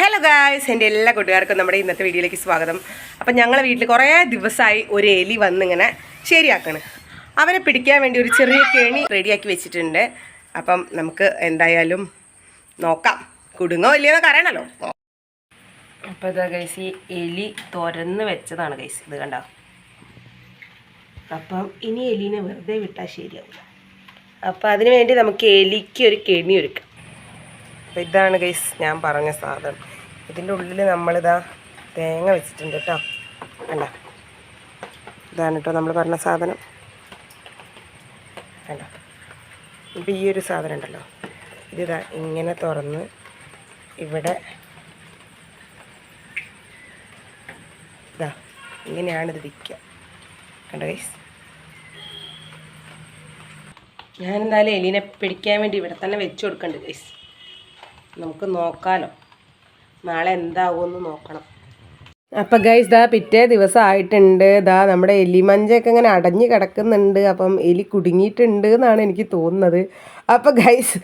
Hello guys എന്റെ എല്ലാ കൂട്ടുകാർക്കും നമ്മുടെ ഇന്നത്തെ വീഡിയോയിലേക്ക് സ്വാഗതം. അപ്പം ഞങ്ങളെ വീട്ടിൽ കുറേ ദിവസമായി ഒരു എലി വന്നിങ്ങനെ ശരിയാക്കണ്. അവനെ പിടിക്കാൻ വേണ്ടി ഒരു ചെറിയ കേണി റെഡിയാക്കി വെച്ചിട്ടുണ്ട്. അപ്പം നമുക്ക് എന്തായാലും നോക്കാം. കുടുങ്ങോ ഇല്ലയെന്നൊക്കെ അറിയണല്ലോ. അപ്പോൾ ഇതാ ഗൈസ് ഈ എലി തുരന്ന് വെച്ചതാണ് ഗൈസ് ഇത് കണ്ടോ? അപ്പം ഇനി എലിനെ വെറുതെ വിട്ടാൽ ശരിയാവില്ല അപ്പം അതിന് വേണ്ടി നമുക്ക് എലിക്ക് ഒരു കെണി ഒരുക്കാം. അപ്പോൾ ഇതാണ് ഗൈസ് ഞാൻ പറഞ്ഞ സാധനം. ഇതിന്റെ ഉള്ളിൽ നമ്മളിതാ തേങ്ങ വെച്ചിട്ടുണ്ട് കേട്ടോ അല്ല ഇതാണ് കേട്ടോ നമ്മൾ പറഞ്ഞ സാധനം. അല്ല ഇപ്പം ഈ ഒരു സാധനം ഉണ്ടല്ലോ. ഇതിതാ ഇങ്ങനെ തുറന്ന് ഇവിടെ ഇതാ ഇങ്ങനെയാണിത് വിൽക്കുക കണ്ടോ ഗൈസ് ഞാൻ എന്തായാലും എലീനെ പിടിക്കാൻ വേണ്ടി ഇവിടെ തന്നെ വെച്ച് കൊടുക്കണ്ട് ഗൈസ് നമുക്ക് നോക്കാലോ. നാളെ എന്താകുമെന്ന് നോക്കണം. അപ്പം ഗൈസ് ദാ പിറ്റേ ദിവസം ആയിട്ടുണ്ട് ദാ നമ്മുടെ എലിമഞ്ചൊക്കെ ഇങ്ങനെ അടഞ്ഞു കിടക്കുന്നുണ്ട്. അപ്പം എലി കുടുങ്ങിയിട്ടുണ്ട് എന്നാണ് എനിക്ക് തോന്നുന്നത്. അപ്പം ഗൈസ്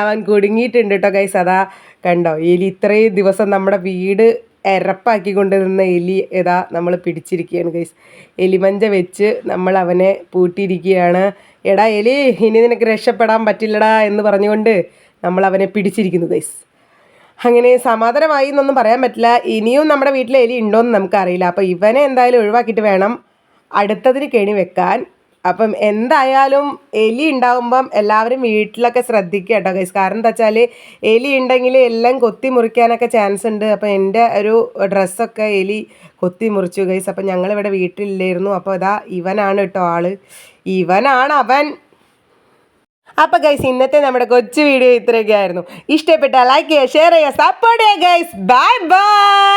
അവൻ കുടുങ്ങിയിട്ടുണ്ട് കേട്ടോ ഗൈസ് അതാ കണ്ടോ എലി ഇത്രയും ദിവസം നമ്മുടെ വീട് എരപ്പാക്കി കൊണ്ടുവന്ന എലി ഏതാ നമ്മൾ പിടിച്ചിരിക്കുകയാണ് ഗൈസ് എലിമഞ്ച വെച്ച് നമ്മൾ അവനെ പൂട്ടിയിരിക്കുകയാണ്. എടാ എലി ഇനി നിനക്ക് രക്ഷപ്പെടാൻ പറ്റില്ലടാ എന്ന് പറഞ്ഞുകൊണ്ട് നമ്മൾ അവനെ പിടിച്ചിരിക്കുന്നു ഗൈസ് അങ്ങനെ സമാധാനമായി എന്നൊന്നും പറയാൻ പറ്റില്ല. ഇനിയും നമ്മുടെ വീട്ടിലെ എലി ഉണ്ടോയെന്ന് നമുക്കറിയില്ല. അപ്പോൾ ഇവനെ എന്തായാലും ഒഴിവാക്കിയിട്ട് വേണം അടുത്തതിന് കെണി വെക്കാൻ. അപ്പം എന്തായാലും എലി ഉണ്ടാകുമ്പം എല്ലാവരും വീട്ടിലൊക്കെ ശ്രദ്ധിക്കുക കേട്ടോ ഗൈസ് കാരണം എന്താ വെച്ചാൽ എലി ഉണ്ടെങ്കിൽ എല്ലാം കൊത്തി മുറിക്കാനൊക്കെ ചാൻസ് ഉണ്ട്. അപ്പം എന്റെ ഒരു ഡ്രസ്സൊക്കെ എലി കൊത്തി മുറിച്ചു ഗൈസ് അപ്പം ഞങ്ങളിവിടെ വീട്ടിലില്ലായിരുന്നു. അപ്പോൾ ഇതാ ഇവനാണ് കേട്ടോ ആൾ. ഇവനാണ് അവൻ. അപ്പൊ ഗൈസ് ഇന്നത്തെ നമ്മുടെ കൊച്ചു വീഡിയോ ഇത്രയൊക്കെ ആയിരുന്നു ഇഷ്ടപ്പെട്ടാൽ ലൈക്ക് ചെയ്യുക ഷെയർ ചെയ്യുക സപ്പോർട്ട് ചെയ്യുക ഗൈസ് ബൈ ബൈ